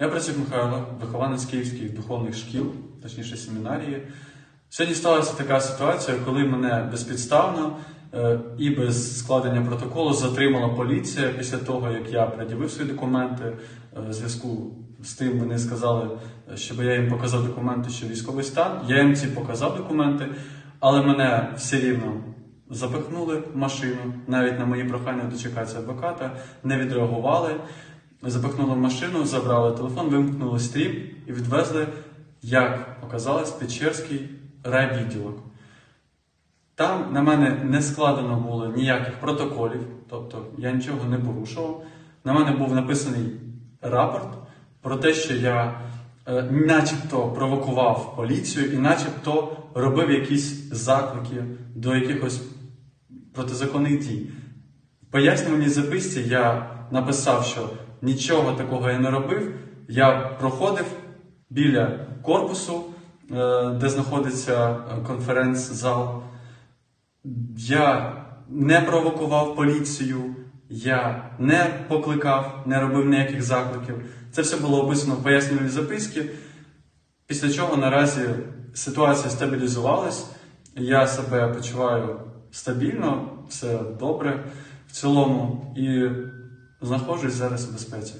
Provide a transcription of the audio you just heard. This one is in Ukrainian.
Я працюю Михайло, вихованець київських духовних шкіл, точніше семінарії. Сьогодні сталася така ситуація, коли мене безпідставно е, і без складення протоколу затримала поліція після того, як я пред'явив свої документи. Е, В зв'язку з тим вони сказали, е, щоб я їм показав документи, що військовий стан. Я їм ці показав документи, але мене все рівно запихнули в машину, навіть на мої прохання дочекатися адвоката, не відреагували. Запихнули в машину, забрали телефон, вимкнули стрім і відвезли, як оказалось, Печерський райвідділок. Там на мене не складено було ніяких протоколів, тобто я нічого не порушував. На мене був написаний рапорт про те, що я е, начебто провокував поліцію і начебто робив якісь заклики до якихось протизаконних дій. В пояснювальній записці я написав, що нічого такого я не робив. Я проходив біля корпусу, е, де знаходиться е, конференц-зал. Я не провокував поліцію, я не покликав, не робив ніяких закликів. Це все було описано в пояснювальній записці. Після чого наразі ситуація стабілізувалась, я себе почуваю стабільно, все добре в цілому і знаходжусь зараз у безпеці.